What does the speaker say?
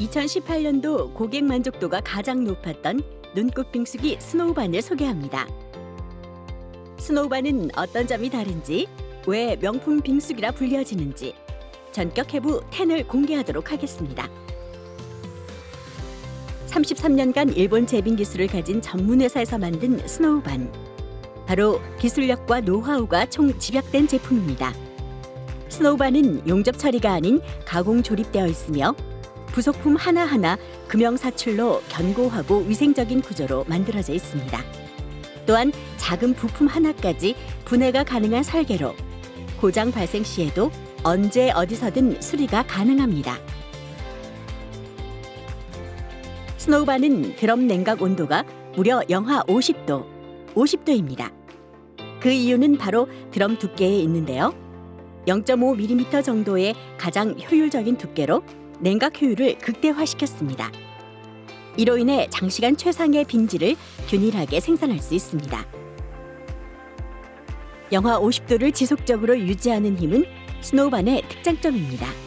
2018년도 고객 만족도가 가장 높았던 눈꽃 빙수기 스노우반을 소개합니다. 스노우반은 어떤 점이 다른지, 왜 명품 빙수기라 불려지는지 전격 해부 10을 공개하도록 하겠습니다. 33년간 일본 제빙 기술을 가진 전문 회사에서 만든 스노우반. 바로 기술력과 노하우가 총 집약된 제품입니다. 스노우반은 용접 처리가 아닌 가공 조립되어 있으며 부속품 하나하나 금형사출로 견고하고 위생적인 구조로 만들어져 있습니다. 또한 작은 부품 하나까지 분해가 가능한 설계로 고장 발생 시에도 언제 어디서든 수리가 가능합니다. 스노우반은 드럼 냉각 온도가 무려 영하 50도, 50도입니다. 그 이유는 바로 드럼 두께에 있는데요. 0.5mm 정도의 가장 효율적인 두께로 냉각 효율을 극대화시켰습니다. 이로 인해 장시간 최상의 빙지를 균일하게 생산할 수 있습니다. 영하 50도를 지속적으로 유지하는 힘은 스노우반의 특장점입니다.